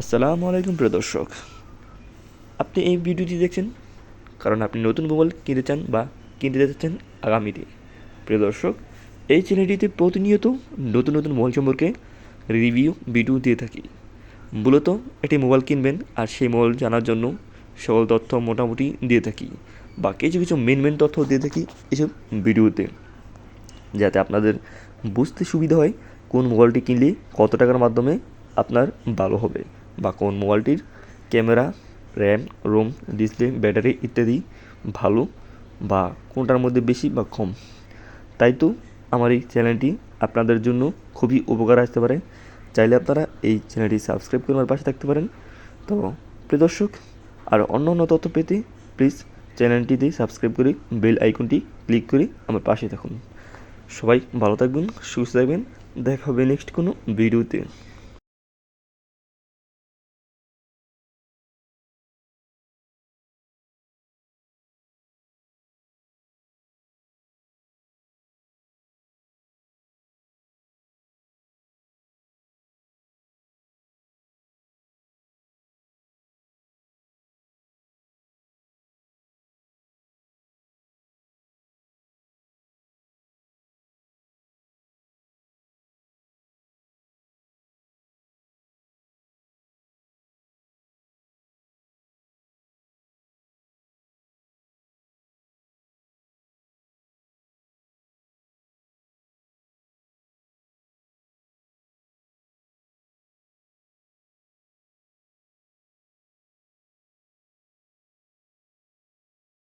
আসসালামু আলাইকুম প্রিয় দর্শক। আপনি এই ভিডিওটি দেখছেন কারণ আপনি নতুন মোবাইল কিনতে চান বা কিনতে যাচ্ছেন আগামীতে। প্রিয় দর্শক, এই চ্যানেলটিতে প্রতিনিয়ত নতুন নতুন মোবাইল সম্পর্কে রিভিউ ভিডিও দিয়ে থাকি। মূলত একটি মোবাইল কিনবেন আর সেই মোবাইল জানার জন্য সকল তথ্য মোটামুটি দিয়ে থাকি বা কিছু কিছু মেন মেন তথ্য দিয়ে থাকি এসব ভিডিওতে। যাতে আপনাদের বুঝতে সুবিধা হয় কোন মোবাইলটি কিনলে কত টাকার মাধ্যমে আপনার ভালো হবে। বা কোন মোবাইলটির camera, RAM, ROM, display, battery ইত্যাদি ভালো বা কোনটার মধ্যে বেশি বা কম। তাই তো আমার এই চ্যানেলটি আপনাদের জন্য খুবই উপকার আসতে পারে। চাইলে আপনারা এই চ্যানেলটি সাবস্ক্রাইব করে আমার পাশে থাকতে পারেন। তো প্রিয় দর্শক, আর অন্য অন্য তথ্য পেতে প্লিজ চ্যানেলটিতে সাবস্ক্রাইব করে বেল আইকনটি ক্লিক করে আমার পাশে থাকুন। সবাই ভালো থাকবেন, সুস্থ থাকবেন। দেখা হবে নেক্সট কোনো ভিডিওতে।